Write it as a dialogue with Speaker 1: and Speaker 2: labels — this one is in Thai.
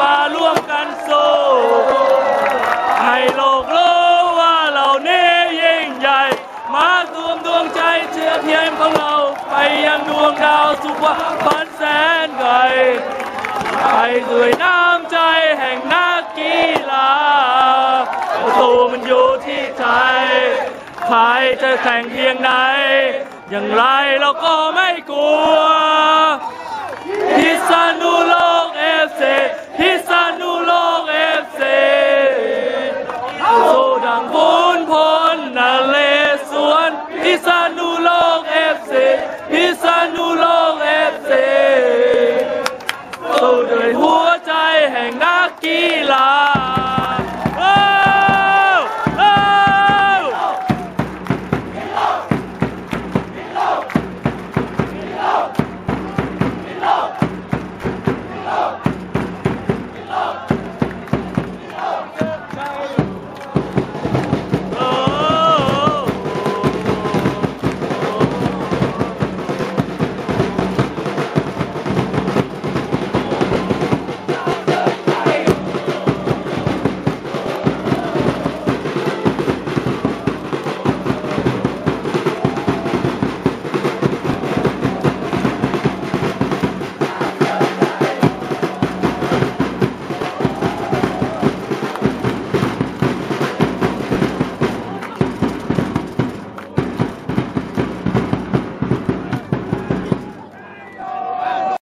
Speaker 1: มาร่วมกันสู้ ให้โลกรู้ว่าเรานี้ยิ่งใหญ่ มาตูมดวงใจเชื่อเพียงของเรา ไปยังดวงดาวสุขวพันแสนไกลไปด้วยน้ำใจแห่งนักกีฬาประตูมันอยู่ที่ไทยใครจะแข่งเพียงไหน อย่างไรเราก็ไม่กลัว พิษณุโลกเอฟซีพิษณุโลกเอฟซีสู้ด้วยหัวใจแห่งนักกีฬา